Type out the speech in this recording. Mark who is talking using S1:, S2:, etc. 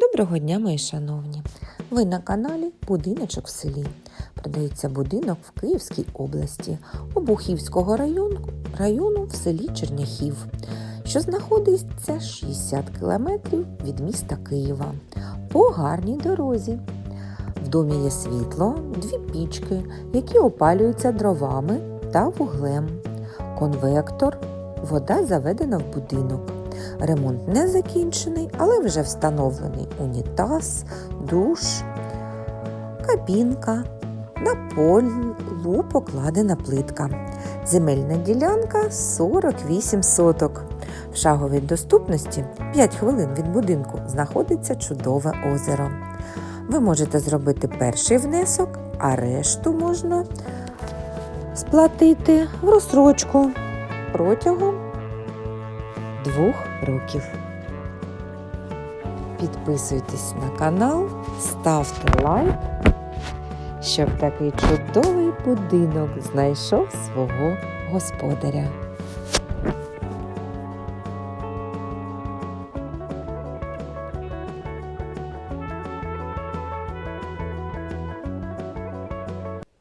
S1: Доброго дня, мої шановні! Ви на каналі Будиночок в селі. Продається будинок в Київській області, Обухівського району, району в селі Черняхів, що знаходиться 60 кілометрів від міста Києва по гарній дорозі. В домі є світло, дві пічки, які опалюються дровами та вуглем, конвектор, вода заведена в будинок. Ремонт не закінчений, але вже встановлений унітаз, душ, кабінка, на полу покладена плитка. Земельна ділянка 48 соток. В шаговій доступності 5 хвилин від будинку знаходиться чудове озеро. Ви можете зробити перший внесок, а решту можна сплатити в розсрочку протягом двох років. Підписуйтесь на канал, ставте лайк, щоб такий чудовий будинок знайшов свого господаря.